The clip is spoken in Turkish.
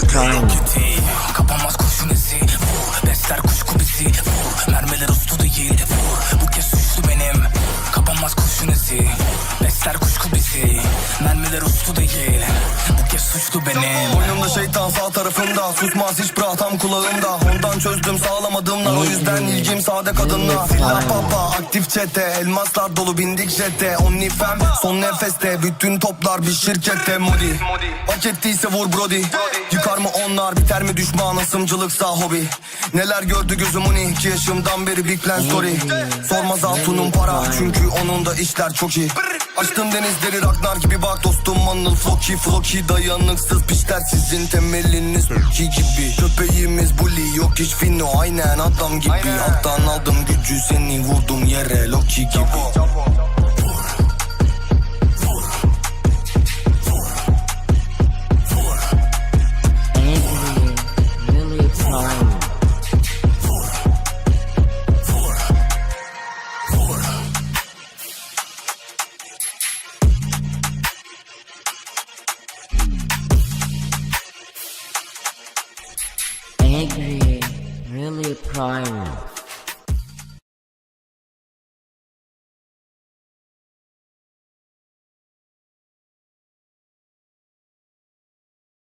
Prime. Kapanmaz kurşun izi. Vur. Besler kuşku bizi. Vur. Mermiler uslu değil Vur. Bu kez suçlu benim Kapanmaz kurşun izi Besler kuşku bizi Mermiler uslu değil suçlu benim Boynumda şeytan sağ tarafımda. Susmaz hiç bra tam kulağımda. Ondan çözdüm sağlamadımlar O yüzden ilgim sade kadınla. Silah papa aktif çete. Elmaslar dolu bindik jete. Only fam son nefeste. Bütün toplar bir şirkette Modi. Hak ettiyse vur brody. Yıkar mı onlar biter mi düşman? Asımcılıksa hobi. Neler gördü gözüm uni İki yaşımdan beri big plan story. Sormaz hatunun para Çünkü onun da işler çok iyi Açtım denizleri Ragnar gibi bak dostum Anıl Floki Floki dayanıksız piçler sizin temeliniz. Ki gibi Köpeğimiz bully yok hiç fino aynen adam gibi. Alttan aldım gücü seni vurdum yere Loki gibi Angry. Really prime.